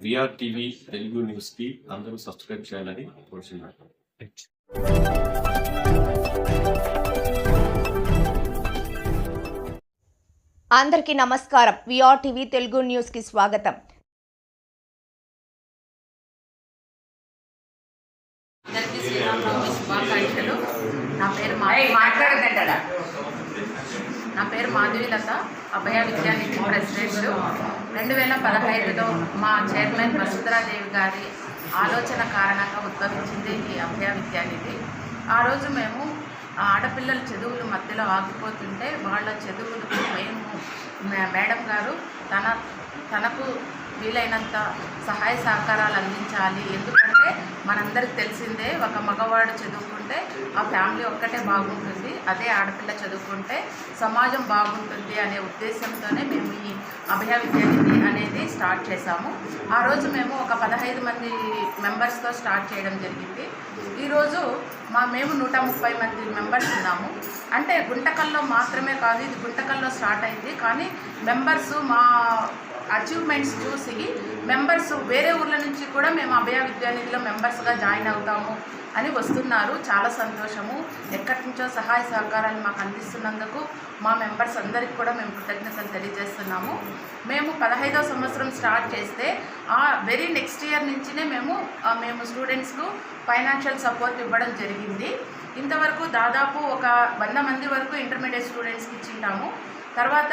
VR TV Telugu న్యూస్కి అందరూ subscribe చేయాలని కోరుచున్నాను. అందరికీ నమస్కారం. విఆర్ టీవీ తెలుగు న్యూస్కి స్వాగతం. నా పేరు మాట్లాడదంటాడా నా పేరు మాధవీలత అభయ విద్యానిధి ప్రెసిడెంట్. రెండు వేల పదహైదులో మా చైర్మన్ వసుంధరాదేవి గారి ఆలోచన కారణంగా ఉద్భవించింది ఈ అభయ విద్యానిధి. ఆ రోజు మేము ఆ ఆడపిల్లల చదువులు మధ్యలో ఆగిపోతుంటే వాళ్ళ చదువులకు మేము మేడం గారు తన తనకు వీలైనంత సహాయ సహకారాలు అందించాలి ఎందుకు అంటే మనందరికి తెలిసిందే ఒక మగవాడు చదువుకుంటే ఆ ఫ్యామిలీ ఒక్కటే బాగుంటుంది అదే ఆడపిల్ల చదువుకుంటే సమాజం బాగుంటుంది అనే ఉద్దేశంతోనే మేము ఈ అభయ విద్యానిధి అనేది స్టార్ట్ చేశాము. ఆ రోజు మేము ఒక పదహైదు మంది మెంబర్స్తో స్టార్ట్ చేయడం జరిగింది. ఈరోజు మా మేము నూట ముప్పై మంది మెంబర్స్ ఉన్నాము. అంటే గుంటకల్లో మాత్రమే కాదు ఇది గుంటకల్లో స్టార్ట్ అయింది. కానీ మెంబర్స్ మా అచీవ్మెంట్స్ చూసి మెంబర్స్ వేరే ఊర్ల నుంచి కూడా మేము అభయ విద్యానిధిలో మెంబర్స్గా జాయిన్ అవుతాము అని వస్తున్నారు. చాలా సంతోషము. ఎక్కడి నుంచో సహాయ సహకారాలు మాకు అందిస్తున్నందుకు మా మెంబర్స్ అందరికి కూడా మేము కృతజ్ఞతలు తెలియజేస్తున్నాము. మేము పదహైదవ సంవత్సరం స్టార్ట్ చేస్తే ఆ వెరీ నెక్స్ట్ ఇయర్ నుంచినే మేము మేము స్టూడెంట్స్కు ఫైనాన్షియల్ సపోర్ట్ ఇవ్వడం జరిగింది. ఇంతవరకు దాదాపు ఒక వంద మంది వరకు ఇంటర్మీడియట్ స్టూడెంట్స్కి ఇచ్చింటాము. తర్వాత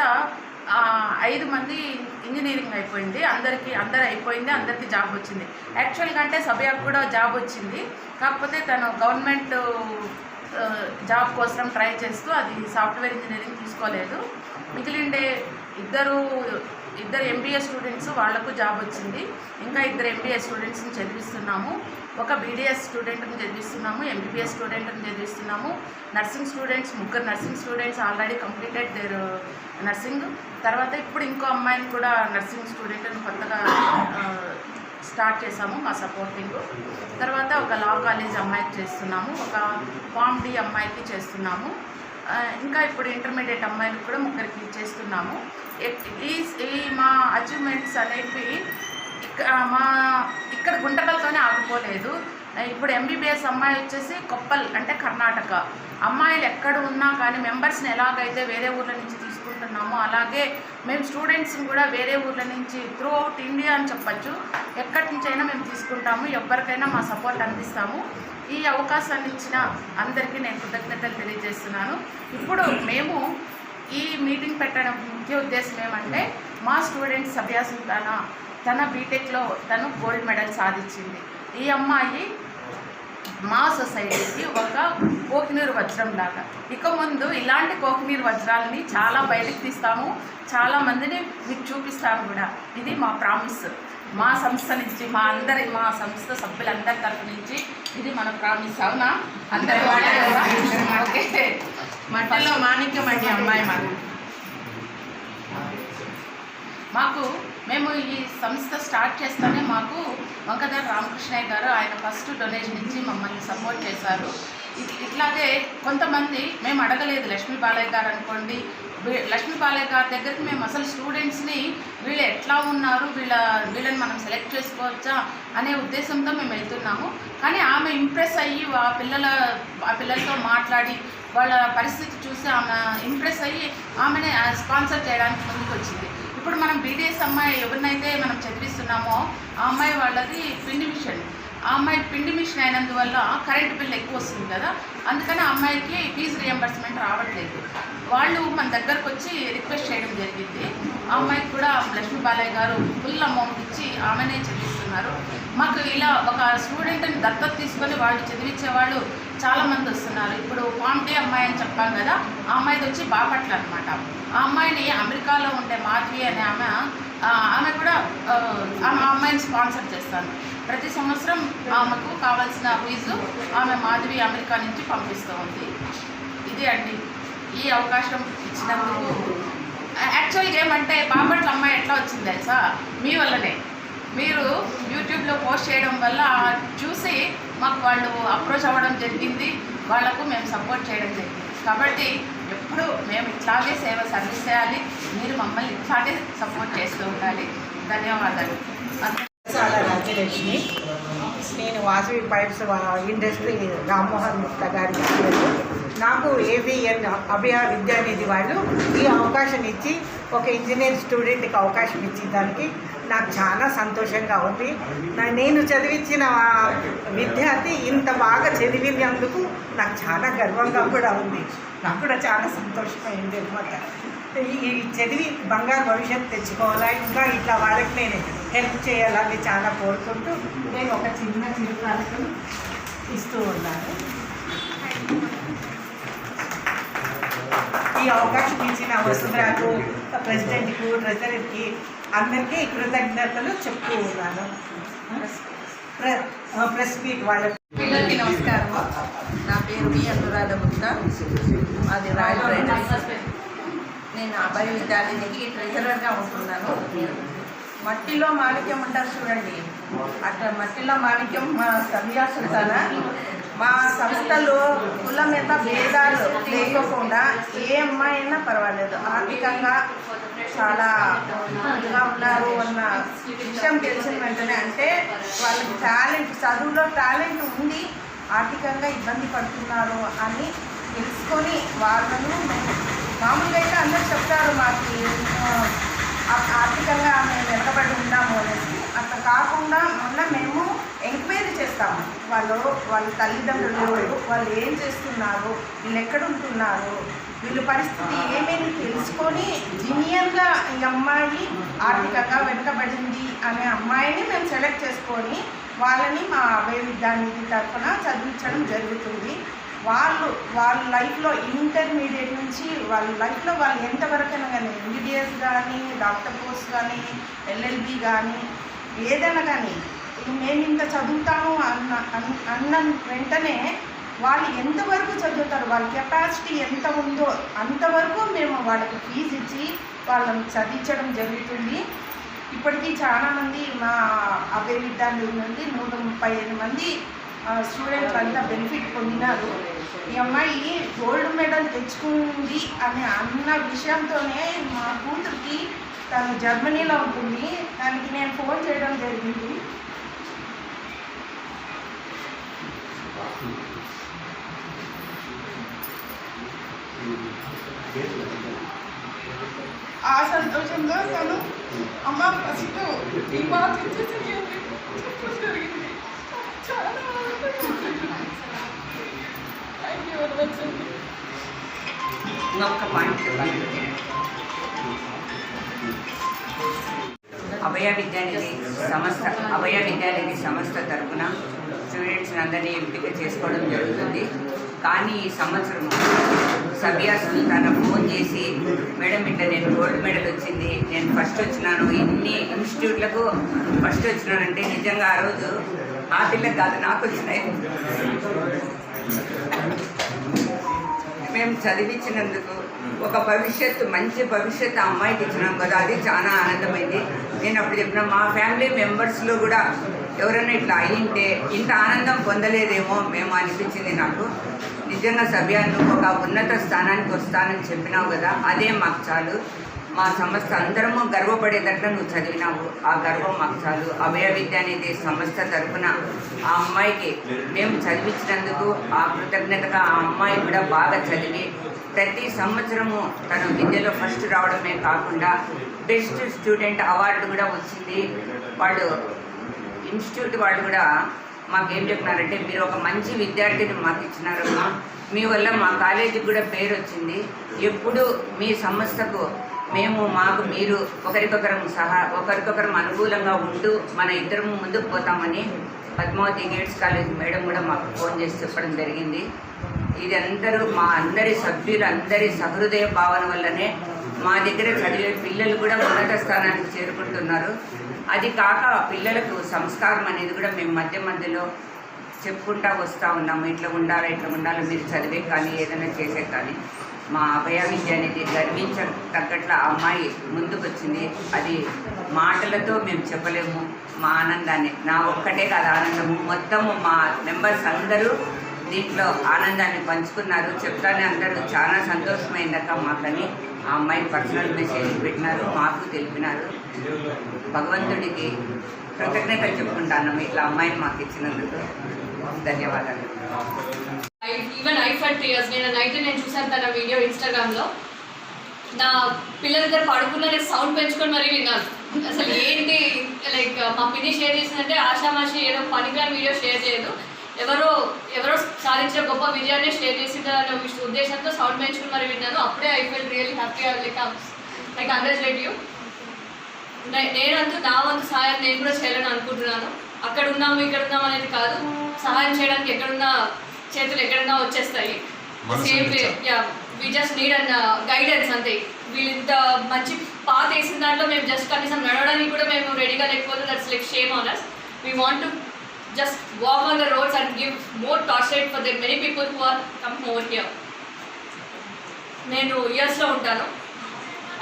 ఐదు మంది ఇంజనీరింగ్ అయిపోయింది. అందరికీ అందరు అయిపోయింది అందరికీ జాబ్ వచ్చింది. యాక్చువల్గా అంటే సభ్యకు కూడా జాబ్ వచ్చింది. కాకపోతే తను గవర్నమెంట్ జాబ్ కోసం ట్రై చేస్తూ అది సాఫ్ట్వేర్ ఇంజనీరింగ్ తీసుకోలేదు. మిగిలిండే ఇద్దరు ఇద్దరు ఎంబీఏ స్టూడెంట్స్ వాళ్ళకు జాబ్ వచ్చింది. ఇంకా ఇద్దరు ఎంబీఏ స్టూడెంట్స్ని చదివిస్తున్నాము. ఒక బీడీఎస్ స్టూడెంట్ని చదివిస్తున్నాము ఎంబీబీఎస్ స్టూడెంట్ని చదివిస్తున్నాము. నర్సింగ్ స్టూడెంట్స్ ముగ్గురు nursing students already completed there nursing తర్వాత ఇప్పుడు ఇంకో అమ్మాయిని కూడా నర్సింగ్ స్టూడెంట్ని కొత్తగా స్టార్ట్ చేసాము మా సపోర్టింగ్ తర్వాత ఒక లా కాలేజ్ అమ్మాయికి చేస్తున్నాము. ఒక ఫామ్ డి అమ్మాయికి చేస్తున్నాము. ఇంకా ఇప్పుడు ఇంటర్మీడియట్ అమ్మాయిలు కూడా ముగ్గురికి చేస్తున్నాము ఈ ఈ మా అచీవ్మెంట్స్ అనేవి మా ఇక్కడ గుంటకల్తోనే ఆగిపోలేదు. ఇప్పుడు ఎంబీబీఎస్ అమ్మాయి వచ్చేసి కొప్పల్ అంటే కర్ణాటక. అమ్మాయిలు ఎక్కడ ఉన్నా కానీ మెంబర్స్ని ఎలాగైతే వేరే ఊర్ల నుంచి తీసుకుంటున్నామో అలాగే మేము స్టూడెంట్స్ని కూడా వేరే ఊర్ల నుంచి త్రూ అవుట్ ఇండియా అని చెప్పచ్చు. ఎక్కడి నుంచైనా మేము తీసుకుంటాము ఎవరికైనా మా సపోర్ట్ అందిస్తాము. ఈ అవకాశాన్ని ఇచ్చిన అందరికీ నేను కృతజ్ఞతలు తెలియజేస్తున్నాను. ఇప్పుడు మేము ఈ మీటింగ్ పెట్టడం ముఖ్య ఉద్దేశం ఏమంటే మా స్టూడెంట్స్ అభ్యాసం తన తన బీటెక్లో తను గోల్డ్ మెడల్ సాధించింది. ఈ అమ్మాయి మా సొసైటీకి ఒక కోహినూరు వజ్రం లాగా. ఇక ముందు ఇలాంటి కోహినూరు వజ్రాలని చాలా బయటకు తీస్తాము చాలా మందిని మీకు చూపిస్తాము కూడా. ఇది మా ప్రామిస్. మా సంస్థ నుంచి మా అందరి మా సంస్థ సభ్యులందరి తరఫు నుంచి ఇది మన ప్రామిస్ అవునా? అందరి ఓకే. మాణిక్యం అండి అమ్మాయి మాకు మాకు మేము ఈ సంస్థ స్టార్ట్ చేస్తేనే మాకు వంకధర రామకృష్ణయ్య గారు ఆయన ఫస్ట్ డొనేషన్ ఇచ్చి మమ్మల్ని సపోర్ట్ చేశారు. ఇ- ఇట్లాగే కొంతమంది మేము అడగలేదు లక్ష్మీ బాలయ్య గారు అనుకోండి లక్ష్మీ బాలయ్య గారి దగ్గరికి మేము అసలు స్టూడెంట్స్ని వీళ్ళు ఎట్లా ఉన్నారు వీళ్ళ వీళ్ళని మనం సెలెక్ట్ చేసుకోవచ్చా అనే ఉద్దేశంతో మేము వెళ్తున్నాము. కానీ ఆమె ఇంప్రెస్ అయ్యి ఆ పిల్లల ఆ పిల్లలతో మాట్లాడి వాళ్ళ పరిస్థితి చూసి ఆమె ఇంప్రెస్ అయ్యి ఆమెనే స్పాన్సర్ చేయడానికి ముందుకు వచ్చింది ఇప్పుడు మనం బీడీఎస్ అమ్మాయి ఎవరినైతే మనం చదివిస్తున్నామో ఆ అమ్మాయి వాళ్ళది పిండి మిషన్ ఆ అమ్మాయి పిండి మిషన్ అయినందువల్ల కరెంట్ బిల్ ఎక్కువ వస్తుంది కదా అందుకని ఆ అమ్మాయికి ఫీజు రియంబర్స్మెంట్ రావట్లేదు. వాళ్ళు మన దగ్గరకు వచ్చి రిక్వెస్ట్ చేయడం జరిగింది. ఆ అమ్మాయికి కూడా లక్ష్మీ బాలయ్య గారు ఫుల్ అమౌంట్ ఇచ్చి ఆమెనే చదివిస్తున్నారు. మాకు ఇలా ఒక స్టూడెంట్ని దత్తత తీసుకొని వాళ్ళు చదివించే వాళ్ళు చాలామంది వస్తున్నారు. ఇప్పుడు పాంటే అమ్మాయి అని చెప్పాం కదా ఆ అమ్మాయిది వచ్చి బాపట్ల అనమాట ఆ అమ్మాయిని అమెరికాలో ఉండే మాధవి అనే ఆమె ఆమె కూడా ఆమె అమ్మాయిని స్పాన్సర్ చేస్తాను. ప్రతి సంవత్సరం ఆమెకు కావాల్సిన ఫీజు ఆమె మాధవి అమెరికా నుంచి పంపిస్తూ ఉంది. ఇది అండి. ఈ అవకాశం ఇచ్చినందుకు. యాక్చువల్గా ఏమంటే బాపట్ల అమ్మాయి ఎట్లా వచ్చింది తెలుసా? మీ వల్లనే. మీరు యూట్యూబ్లో పోస్ట్ చేయడం వల్ల చూసి మాకు వాళ్ళు అప్రోచ్ అవ్వడం జరిగింది. వాళ్ళకు మేము సపోర్ట్ చేయడం జరిగింది. కాబట్టి ఎప్పుడు మేము ఇట్లాగే సేవ సర్వీస్ చేయాలి. మీరు మమ్మల్ని ఇట్లాగే సపోర్ట్ చేస్తూ ఉండాలి. ధన్యవాదాలు. వాసవి పైప్స్ ఇండస్ట్రీ రామ్మోహన్ గుప్తా గారి నాకు ఏవిఎన్ అభయ విద్యానిధి వాళ్ళు ఈ అవకాశం ఇచ్చి ఒక ఇంజనీర్ స్టూడెంట్కి అవకాశం ఇచ్చిన దానికి నాకు చాలా సంతోషంగా ఉంది. నేను చదివించిన విద్యార్థి ఇంత బాగా చదివినందుకు నాకు చాలా గర్వంగా కూడా ఉంది. నాకు కూడా చాలా సంతోషమైంది అనమాట ఈ చదివి బంగారు భవిష్యత్తు తెచ్చుకోవాలా? ఇంకా ఇట్లా వాళ్ళకి నేను హెల్ప్ చేయాలని చాలా కోరుకుంటూ నేను ఒక చిన్న చిరుకాలకు ఇస్తూ ఉన్నాను. ఈ అవకాశం ఇచ్చిన వసుంధరకు ప్రెసిడెంట్కు ట్రెజరీకి అందరికీ కృతజ్ఞతలు చెప్తూ ఉన్నాను. ప్రెస్ మీట్ వాళ్ళకి పిల్లలకి నమస్కారం. నా పేరు వి అనురాధ గుప్తా. అది రాయల్ రైడర్స్ నేను అభయ విద్యాలయానికి ట్రెజరర్గా ఉంటున్నాను. మట్టిలో మాణిక్యం ఉంటారు చూడండి. అట్లా మట్టిలో మాణిక్యం మా సవ్యా సుల్తానా మా సంస్థలో కుల మీద భేదాలు లేకోకుండా ఏ అమ్మాయి అయినా పర్వాలేదు. ఆర్థికంగా చాలా ఇదిగా ఉన్నారు అన్న విషయం తెలిసిన వెంటనే అంటే వాళ్ళకి టాలెంట్ చదువులో టాలెంట్ ఉంది ఆర్థికంగా ఇబ్బంది పడుతున్నారు అని తెలుసుకొని వాళ్ళను మేము- మామూలుగా అయితే అందరూ చెప్తారు మాకు ఆర్థికంగా మేము వెనకబడి ఉన్నాము అనేసి. అట్లా కాకుండా మొన్న మేము చేస్తాము. వాళ్ళు వాళ్ళ తల్లిదండ్రులు ఎవరు, వాళ్ళు ఏం చేస్తున్నారు? వీళ్ళు ఎక్కడుంటున్నారు? వీళ్ళ పరిస్థితి ఏమేమి తెలుసుకొని జూనియర్గా ఈ అమ్మాయి ఆర్థికంగా వెనుకబడింది అనే అమ్మాయిని మేము సెలెక్ట్ చేసుకొని వాళ్ళని మా అభయ విద్యానిధి తరఫున చదివించడం జరుగుతుంది. వాళ్ళు వాళ్ళ లైఫ్లో ఇంటర్మీడియట్ నుంచి వాళ్ళ లైఫ్లో వాళ్ళు ఎంతవరకైనా కానీ ఎంబీబీఎస్ కానీ డాక్టర్ కోర్స్ కానీ ఎల్ఎల్బి కానీ ఏదైనా కానీ మేము ఇంత చదువుతాము అన్న అన్- అన్న వెంటనే వాళ్ళు ఎంతవరకు చదువుతారు వాళ్ళ కెపాసిటీ ఎంత ఉందో అంతవరకు మేము వాళ్ళకి ఫీజు ఇచ్చి వాళ్ళని చదివించడం జరుగుతుంది. ఇప్పటికీ చాలామంది మా అభయ విద్యార్థుల నుండి నూట ముప్పై ఐదు మంది స్టూడెంట్లు అంతా బెనిఫిట్ పొందినారు. ఈ అమ్మాయి గోల్డ్ మెడల్ తెచ్చుకుంది అనే అన్న విషయంతోనే మా కూతురికి తను జర్మనీలో ఉంటుంది. దానికి నేను ఫోన్ చేయడం జరిగింది. ఆ సంతోషంలో తను అమ్మ ఫస్ట్ ఈ మాట ఇచ్చేసి చెప్పడం జరిగింది. చాలా అభయ విద్యానిధి సంస్థ అభయ విద్యానిధి సంస్థ తరఫున స్టూడెంట్స్ని అందరినీ ఎంపిక చేసుకోవడం జరుగుతుంది. కానీ ఈ సంవత్సరం సబియా సుల్తాన ఫోన్ చేసి మేడం ఇట్లా నేను గోల్డ్ మెడల్ వచ్చింది. నేను ఫస్ట్ వచ్చినాను. ఇన్ని ఇన్స్టిట్యూట్లకు ఫస్ట్ వచ్చినానంటే నిజంగా ఆ రోజు ఆ పిల్లకి కాదు నాకు వచ్చినాయి. మేము చదివించినందుకు ఒక భవిష్యత్తు మంచి భవిష్యత్తు అమ్మాయికి ఇచ్చినాం కదా. అది చాలా ఆనందమైంది. నేను అప్పుడు చెప్పిన మా ఫ్యామిలీ మెంబర్స్లో కూడా ఎవరైనా ఇట్లా అయ్యింటే ఇంత ఆనందం పొందలేదేమో మేము అనిపించింది నాకు. నిజంగా సభ్య నువ్వు ఒక ఉన్నత స్థానానికి వస్తానని చెప్పినావు కదా అదే మాకు చాలు. మా సంస్థ అందరము గర్వపడేటట్లు నువ్వు చదివినావు. ఆ గర్వం మాకు చాలు. అభయ విద్య అనేది సంస్థ తరఫున ఆ అమ్మాయికి మేము చదివించినందుకు ఆ కృతజ్ఞతగా ఆ అమ్మాయి కూడా బాగా చదివి ప్రతి సంవత్సరము తను విద్యలో ఫస్ట్ రావడమే కాకుండా బెస్ట్ స్టూడెంట్ అవార్డు కూడా వచ్చింది. వాళ్ళు ఇన్స్టిట్యూట్ వాళ్ళు కూడా మాకేం చెప్పినారంటే మీరు ఒక మంచి విద్యార్థిని మాకు ఇచ్చినారమ్మా. మీ వల్ల మా కాలేజీకి కూడా పేరు వచ్చింది ఎప్పుడు మీ సంస్థకు మేము మాకు మీరు ఒకరికొకరం సహా ఒకరికొకరం అనుకూలంగా ఉంటూ మన ఇద్దరం ముందుకు పోతామని పద్మావతి గేట్స్ కాలేజ్ మేడం కూడా మాకు ఫోన్ చేసి చెప్పడం జరిగింది. ఇది అందరూ మా అందరి సభ్యులు అందరి సహృదయ భావన వల్లనే మా దగ్గర చదివే పిల్లలు కూడా ఉన్నత స్థానానికి చేరుకుంటున్నారు. అది కాక పిల్లలకు సంస్కారం అనేది కూడా మేము మధ్య మధ్యలో చెప్పుకుంటా వస్తూ ఉన్నాము. ఇట్లా ఉండాలి ఇట్లా ఉండాలి మీరు చదివే కానీ ఏదైనా చేసే కానీ. మా అభయ విద్య అనేది గర్వించ తగ్గట్ల అమ్మాయి ముందుకు వచ్చింది అది మాటలతో మేము చెప్పలేము. మా ఆనందాన్ని. నా ఒక్కటే కాదు ఆనందము. మొత్తము మా మెంబర్స్ అందరూ దీంట్లో ఆనందాన్ని పంచుకున్నారు. చెప్తానే అందరూ చాలా సంతోషమైందక్క మాకని. ఆ అమ్మాయి పర్సనల్ మెసేజ్ పెట్టినారు మాకు తెలిపినారు. భగవంతుడికి కృతజ్ఞతలు చెప్పుకుంటాను ఇట్లా అమ్మాయిని మాకు ఇచ్చినందుకు. ధన్యవాదాలు. ఈవెన్ ఐ ఫర్ ఇయర్స్ నేను నైట్ నేను చూసాను తన వీడియో ఇన్స్టాగ్రామ్లో నా పిల్లల దగ్గర పడుకున్న నేను సౌండ్ పెంచుకొని మరీ విన్నాను. అసలు ఏంటి లైక్ మా పిన్ని షేర్ చేసిందంటే ఆషామాషి ఏదో పనికిరాని వీడియో షేర్ చేయదు. ఎవరో ఎవరో సాధించిన గొప్ప విజయాన్ని షేర్ చేసిందన్న విష- ఉద్దేశంతో సౌండ్ పెంచుకొని మరి విన్నాను. అప్పుడే I feel really happy like like congratulate you నేనంతూ నా వంతు సహాయం నేను కూడా చేయాలని అనుకుంటున్నాను. అక్కడ ఉన్నాము ఇక్కడ ఉన్నాము అనేది కాదు. సహాయం చేయడానికి ఎక్కడున్నా చేతులు ఎక్కడున్నా వచ్చేస్తాయి. Same yeah we just need and guidance అంతే. వీళ్ళు ఇంత మంచి పాత వేసిన దాంట్లో మేము జస్ట్ కనీసం నడవడానికి కూడా మేము రెడీగా లేకపోతే that's like shame on us we want to just walk on the roads and give more torch for for many people people are coming over here. నేను యుఎస్లో ఉంటాను.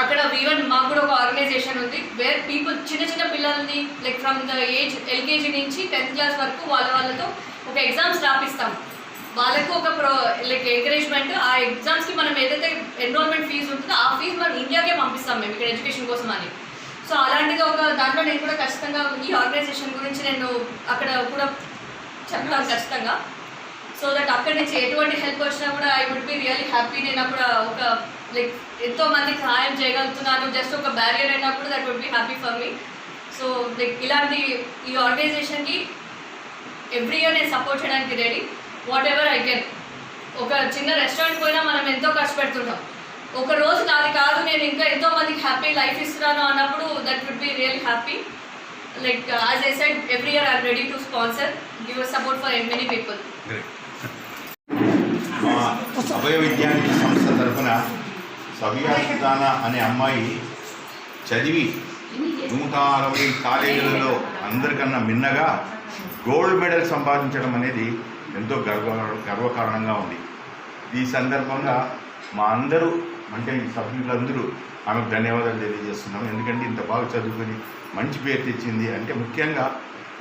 అక్కడ ఈవెన్ మాకు కూడా ఒక ఆర్గనైజేషన్ ఉంది వేర్ పీపుల్ చిన్న చిన్న పిల్లల్ని like from the age LKG నుంచి టెన్త్ క్లాస్ వరకు వాళ్ళ వాళ్ళతో ఒక ఎగ్జామ్స్ రాపిస్తాం. వాళ్ళకు ఒక ప్రో లైక్ ఎంకరేజ్మెంట్ ఆ ఎగ్జామ్స్కి మనం ఏదైతే ఎన్రోల్మెంట్ ఫీజు ఉంటుందో ఆ ఫీజు మనం ఇండియాకే పంపిస్తాం మేము ఇక్కడ ఎడ్యుకేషన్ కోసం అని. సో అలాంటిది ఒక దాంట్లో నేను కూడా ఖచ్చితంగా ఈ ఆర్గనైజేషన్ గురించి నేను అక్కడ కూడా చెప్తాను ఖచ్చితంగా. సో దట్ అక్కడ నుంచి ఎటువంటి హెల్ప్ వచ్చినా కూడా I would be really happy నేను అక్కడ ఒక లైక్ ఎంతో మందికి సహాయం చేయగలుగుతున్నాను. జస్ట్ ఒక బ్యారియర్ అయినప్పుడు that would be happy for me so like ఇలాంటి ఈ ఆర్గనైజేషన్కి ఎవ్రీ ఇయర్ నేను సపోర్ట్ చేయడానికి ready whatever I can ఒక చిన్న రెస్టారెంట్ పోయినా మనం ఎంతో ఖర్చు పెడుతుంటాం ఒక రోజు నేను ఇంకా ఎంతో మందికి హ్యాపీ లైఫ్ ఇస్తున్నాను అన్నప్పుడు that would be real happy like as I said every year I'm ready to sponsor give support for many people Abhaya విద్యానికి సంస్థ తరఫున సబియా అనే అమ్మాయి చదివి నూట అరవై కాలేజీలలో అందరికన్నా మిన్నగా గోల్డ్ మెడల్ సంపాదించడం అనేది ఎంతో గర్వ గర్వకారణంగా ఉంది. ఈ సందర్భంగా మా అందరూ అంటే ఈ సభ్యులందరూ ఆమెకు ధన్యవాదాలు తెలియజేస్తున్నాం ఎందుకంటే ఇంత బాగా చదువుకొని మంచి పేరు తెచ్చింది. అంటే ముఖ్యంగా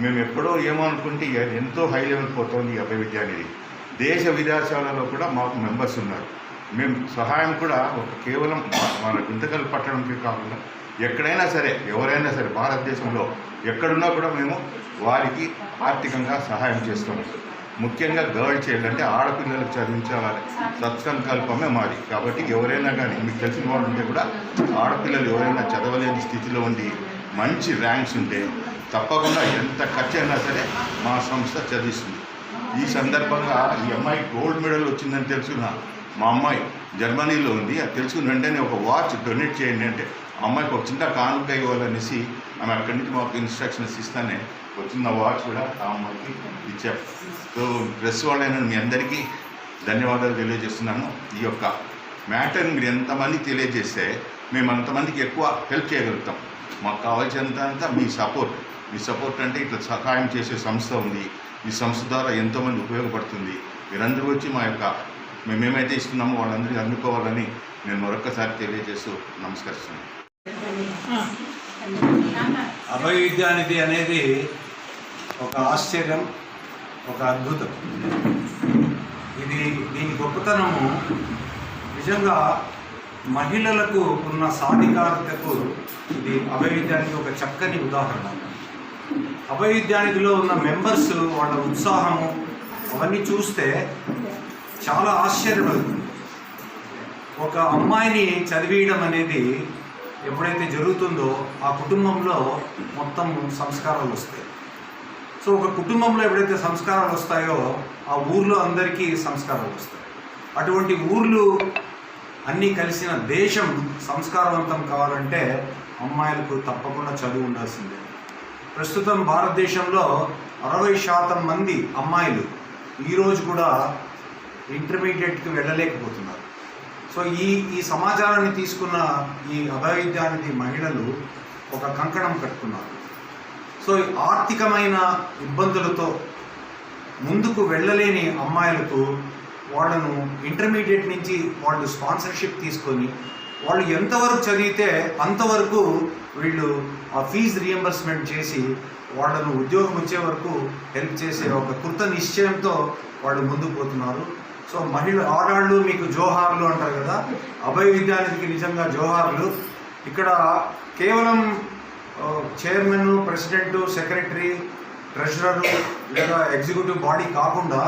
మేము ఎప్పుడో ఏమో అనుకుంటే ఎంతో హై లెవెల్ పోతుంది ఈ అభయ అనేది. దేశ విదేశాలలో కూడా మాకు మెంబర్స్ ఉన్నారు. మేము సహాయం కూడా ఒక కేవలం మన గుంతకల్ పట్టణంకి కాకుండా ఎక్కడైనా సరే ఎవరైనా సరే భారతదేశంలో ఎక్కడున్నా కూడా మేము వారికి ఆర్థికంగా సహాయం చేస్తున్నాం ముఖ్యంగా గర్ల్ చైల్డ్ అంటే ఆడపిల్లలకు చదివించాలని సత్సంకల్పమే మాది. కాబట్టి ఎవరైనా కానీ మీకు తెలిసిన వాళ్ళు ఉంటే కూడా ఆడపిల్లలు ఎవరైనా చదవలేని స్థితిలో ఉండి మంచి ర్యాంక్స్ ఉంటే తప్పకుండా ఎంత ఖర్చు అయినా సరే మా సంస్థ చదివిస్తుంది. ఈ సందర్భంగా ఈ అమ్మాయి గోల్డ్ మెడల్ వచ్చిందని తెలుసుకున్న మా అమ్మాయి జర్మనీలో ఉంది. అది తెలుసుకుని వెంటనే ఒక వాచ్ డొనేట్ చేయండి అంటే అమ్మాయికి ఒక చిన్న కానుక ఇవ్వాలనేసి ఆమె అక్కడి నుంచి మాకు ఇన్స్ట్రక్షన్స్ ఇస్తానే వచ్చిన వాచ్ కూడా ఆ అమ్మాయికి ఇచ్చాం సో ప్రెస్ వాళ్ళైన మీ అందరికీ ధన్యవాదాలు తెలియజేస్తున్నాను. ఈ యొక్క మ్యాటర్ మీరు ఎంతమంది తెలియజేస్తే మేము అంతమందికి ఎక్కువ హెల్ప్ చేయగలుగుతాం. మాకు కావాల్సినంత అంతా మీ సపోర్ట్. మీ సపోర్ట్ అంటే ఇట్లా సహాయం చేసే సంస్థ ఉంది. ఈ సంస్థ ద్వారా ఎంతోమంది ఉపయోగపడుతుంది. మీరందరూ వచ్చి మా యొక్క మేము ఏమైతే ఇస్తున్నామో వాళ్ళందరికీ అందుకోవాలని నేను మరొక్కసారి తెలియజేస్తూ నమస్కరిస్తున్నాను. అభయ అనేది ఒక ఆశ్చర్యం ఒక అద్భుతం. ఇది దీని గొప్పతనము నిజంగా మహిళలకు ఉన్న సాధికారతకు ఇది అభయవిద్యానికి ఒక చక్కని ఉదాహరణ. అభయవిద్యానిధిలో ఉన్న మెంబర్స్ వాళ్ళ ఉత్సాహము అవన్నీ చూస్తే చాలా ఆశ్చర్యపడుతుంది. ఒక అమ్మాయిని చదివేయడం అనేది ఎప్పుడైతే జరుగుతుందో ఆ కుటుంబంలో మొత్తం సంస్కారాలు వస్తాయి. సో ఒక కుటుంబంలో ఎప్పుడైతే సంస్కారాలు వస్తాయో ఆ ఊర్లో అందరికీ సంస్కారాలు వస్తాయి. అటువంటి ఊర్లు అన్నీ కలిసిన దేశం సంస్కారవంతం కావాలంటే అమ్మాయిలకు తప్పకుండా చదువు ఉండాల్సిందే. ప్రస్తుతం భారతదేశంలో అరవై శాతం మంది అమ్మాయిలు ఈరోజు కూడా ఇంటర్మీడియట్కి వెళ్ళలేకపోతున్నారు. సో ఈ ఈ సమాచారాన్ని తీసుకున్న ఈ అభయవిద్యానిధి మహిళలు ఒక కంకణం కట్టుకున్నారు. సో ఆర్థికమైన ఇబ్బందులతో ముందుకు వెళ్ళలేని అమ్మాయిలకు వాళ్ళను ఇంటర్మీడియట్ నుంచి వాళ్ళు స్పాన్సర్షిప్ తీసుకొని వాళ్ళు ఎంతవరకు చదివితే అంతవరకు వీళ్ళు ఆ ఫీజు రియంబర్స్మెంట్ చేసి వాళ్ళను ఉద్యోగం వచ్చే వరకు హెల్ప్ చేసే ఒక కృత నిశ్చయంతో వాళ్ళు ముందుకు పోతున్నారు. సో మహిళ ఆడాళ్ళు మీకు జోహార్లు అంటారు కదా. అభయ విద్యానిధికి నిజంగా జోహార్లు. ఇక్కడ కేవలం చైర్మన్ ప్రెసిడెంట్ సెక్రటరీ ట్రెషరర్ లేదా ఎగ్జిక్యూటివ్ బాడీ కాకుండా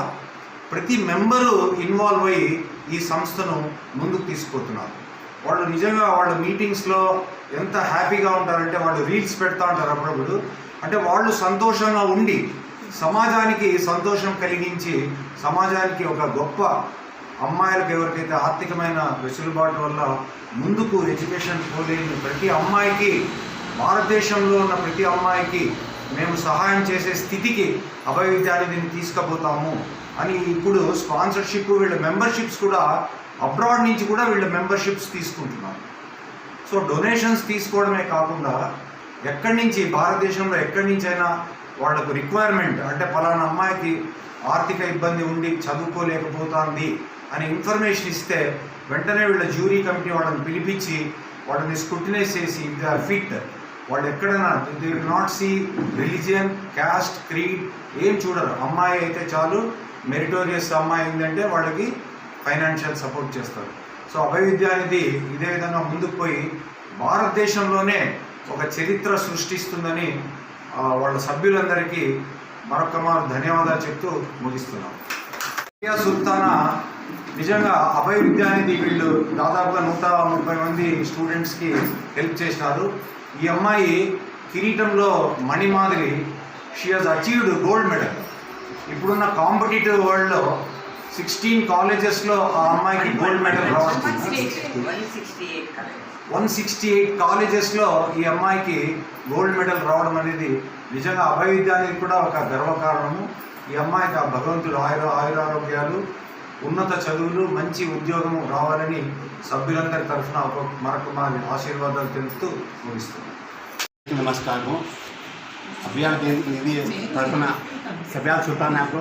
ప్రతి మెంబరు ఇన్వాల్వ్ అయ్యి ఈ సంస్థను ముందుకు తీసుకుపోతున్నారు. వాళ్ళు నిజంగా వాళ్ళ మీటింగ్స్లో ఎంత హ్యాపీగా ఉంటారంటే వాళ్ళు రీల్స్ పెడతా ఉంటారు అప్పుడప్పుడు. అంటే వాళ్ళు సంతోషంగా ఉండి సమాజానికి సంతోషం కలిగించి సమాజానికి ఒక గొప్ప అమ్మాయిలకు ఎవరికైతే ఆర్థికమైన వెసులుబాటు వల్ల ముందుకు ఎడ్యుకేషన్ పోలేని ప్రతి అమ్మాయికి భారతదేశంలో ఉన్న ప్రతి అమ్మాయికి మేము సహాయం చేసే స్థితికి అభయ విద్యానిధిని తీసుకుపోతాము అని ఇప్పుడు స్పాన్సర్షిప్ వీళ్ళ మెంబర్షిప్స్ కూడా అబ్రాడ్ నుంచి కూడా వీళ్ళ మెంబర్షిప్స్ తీసుకుంటున్నారు. సో డొనేషన్స్ తీసుకోవడమే కాకుండా ఎక్కడి నుంచి భారతదేశంలో ఎక్కడి నుంచైనా వాళ్ళకు రిక్వైర్మెంట్ అంటే పలానా అమ్మాయికి ఆర్థిక ఇబ్బంది ఉండి చదువుకోలేకపోతుంది అని ఇన్ఫర్మేషన్ ఇస్తే వెంటనే వీళ్ళ జ్యూరీ కమిటీ వాళ్ళని పిలిపించి వాళ్ళని స్క్రూటినైజ్ చేసి దే ఆర్ ఫిట్ వాళ్ళు ఎక్కడైనా they will not see religion caste creed ఏం చూడరు. అమ్మాయి అయితే చాలు మెరిటోరియస్ అమ్మాయి ఏంటంటే వాళ్ళకి ఫైనాన్షియల్ సపోర్ట్ చేస్తారు. సో అభయ అనేది ఇదే విధంగా ముందుకు పోయి భారతదేశంలోనే ఒక చరిత్ర సృష్టిస్తుందని వాళ్ళ సభ్యులందరికీ మరొక మారు ధన్యవాదాలు చెప్తూ ముగిస్తున్నాం. ఇండియా సుల్తానా నిజంగా అభయ విద్యానిధి వీళ్ళు దాదాపుగా నూట ముప్పై మంది స్టూడెంట్స్కి హెల్ప్ చేసినారు. ఈ అమ్మాయి కిరీటంలో మణిమాదిరి she has achieved gold medal ఇప్పుడున్న కాంపిటేటివ్ వరల్డ్లో సిక్స్టీన్ కాలేజెస్లో ఆ అమ్మాయికి గోల్డ్ మెడల్ రావడం వన్ సిక్స్టీ ఎయిట్ కాలేజెస్లో ఈ అమ్మాయికి గోల్డ్ మెడల్ రావడం అనేది నిజంగా అభయ విద్యానికి కూడా ఒక గర్వకారణము. ఈ అమ్మాయికి ఆ భగవంతుడు ఆయుర ఆయురారోగ్యాలు ఉన్నత చదువులు మంచి ఉద్యోగం రావాలని సభ్యులందరి తరఫున ఒక మరొక మా ఆశీర్వాదాలు తెలుపుతూ ముగిస్తున్నాను. నమస్కారం అభియాన్ నిధి తరఫున సభ్యాల సుల్తానాకు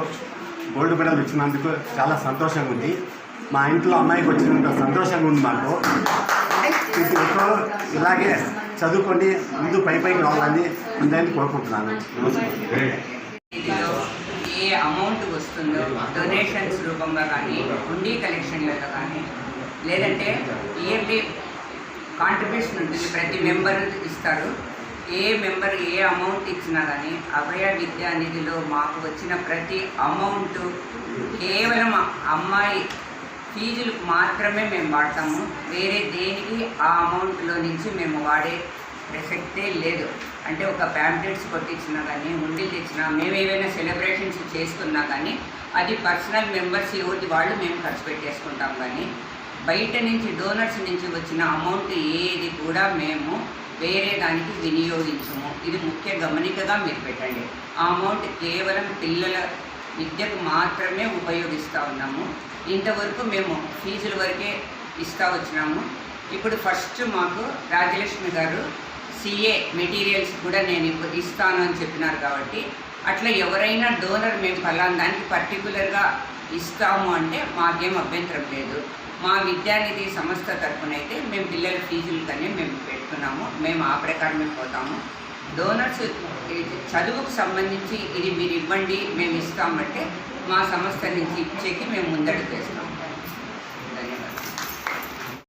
గోల్డ్ మెడల్ ఇచ్చినందుకు చాలా సంతోషంగా ఉంది మా ఇంట్లో అమ్మాయికి వచ్చినంత సంతోషంగా ఉంది మాకు. ప్రతి ఒక్కరు ఇలాగే చదువుకొని ముందు పై పైకి రావాలని అందరినీ కోరుకుంటున్నాను. ఏ అమౌంట్ వస్తుందో డొనేషన్స్ రూపంగా కానీ హుండీ కలెక్షన్లలో కానీ లేదంటే ఇయర్లీ కాంట్రిబ్యూషన్ ఉంటుంది. ప్రతి మెంబర్ ఇస్తారు. ఏ మెంబర్ ఏ అమౌంట్ ఇచ్చినా కానీ అభయ విద్యా నిధిలో మాకు వచ్చిన ప్రతి అమౌంట్ కేవలం అమ్మాయి ఫీజులకు మాత్రమే మేము వాడతాము. వేరే దేనికి ఆ అమౌంట్లో నుంచి మేము వాడే ప్రసక్తే లేదు. అంటే ఒక ప్యాంప్లెట్స్ కొట్టించినా కానీ ఉండి తెచ్చినా మేము ఏవైనా సెలబ్రేషన్స్ చేసుకున్నా కానీ అది పర్సనల్ మెంబర్స్ ఎవరి వాళ్ళు మేము ఖర్చు పెట్టేసుకుంటాం కానీ బయట నుంచి డోనర్స్ నుంచి వచ్చిన అమౌంట్ ఏది కూడా మేము వేరే దానికి వినియోగించము. ఇది ముఖ్య గమనికగా మీరు పెట్టండి. ఆ అమౌంట్ కేవలం పిల్లల విద్యకు మాత్రమే ఉపయోగిస్తూ ఉన్నాము. ఇంతవరకు మేము ఫీజుల వరకే ఇస్తూ వచ్చినాము. ఇప్పుడు ఫస్ట్ మాకు రాజలక్ష్మి గారు సిఏ మెటీరియల్స్ కూడా నేను ఇప్పుడు ఇస్తాను అని చెప్పినారు కాబట్టి అట్లా ఎవరైనా డోనర్ మేము ఫలానా దానికి పర్టికులర్గా ఇస్తాము అంటే మాకేం అభ్యంతరం లేదు. మా విద్యానిధి సంస్థ తరఫున అయితే మేము పిల్లల ఫీజులతోనే మేము పెట్టుకున్నాము మేము ఆ ప్రకారమే పోతాము. డోనర్స్ చదువుకు సంబంధించి ఇది మీరు ఇవ్వండి మేము ఇస్తామంటే మా సంస్థ నుంచి ఇచ్చేకి మేము ముందడుగు వేస్తాము.